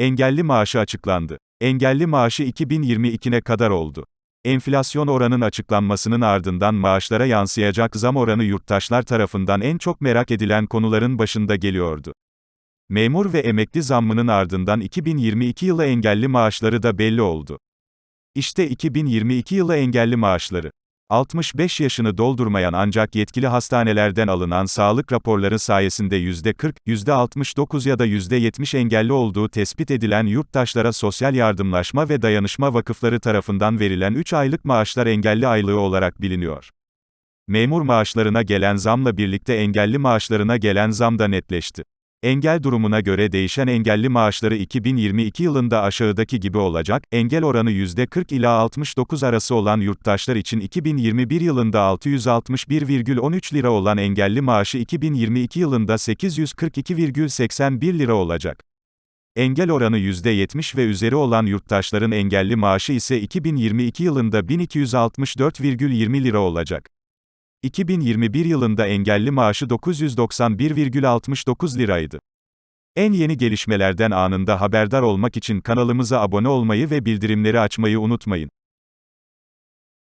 Engelli maaşı açıklandı. Engelli maaşı 2022'ne kadar oldu. Enflasyon oranın açıklanmasının ardından maaşlara yansıyacak zam oranı yurttaşlar tarafından en çok merak edilen konuların başında geliyordu. Memur ve emekli zammının ardından 2022 yılı engelli maaşları da belli oldu. İşte 2022 yılı engelli maaşları. 65 yaşını doldurmayan ancak yetkili hastanelerden alınan sağlık raporları sayesinde %40, %69 ya da %70 engelli olduğu tespit edilen yurttaşlara Sosyal Yardımlaşma ve Dayanışma Vakıfları tarafından verilen 3 aylık maaşlar engelli aylığı olarak biliniyor. Memur maaşlarına gelen zamla birlikte engelli maaşlarına gelen zam da netleşti. Engel durumuna göre değişen engelli maaşları 2022 yılında aşağıdaki gibi olacak, engel oranı %40 ila 69 arası olan yurttaşlar için 2021 yılında 661,13 lira olan engelli maaşı 2022 yılında 842,81 lira olacak. Engel oranı %70 ve üzeri olan yurttaşların engelli maaşı ise 2022 yılında 1264,20 lira olacak. 2021 yılında engelli maaşı 991,69 liraydı. En yeni gelişmelerden anında haberdar olmak için kanalımıza abone olmayı ve bildirimleri açmayı unutmayın.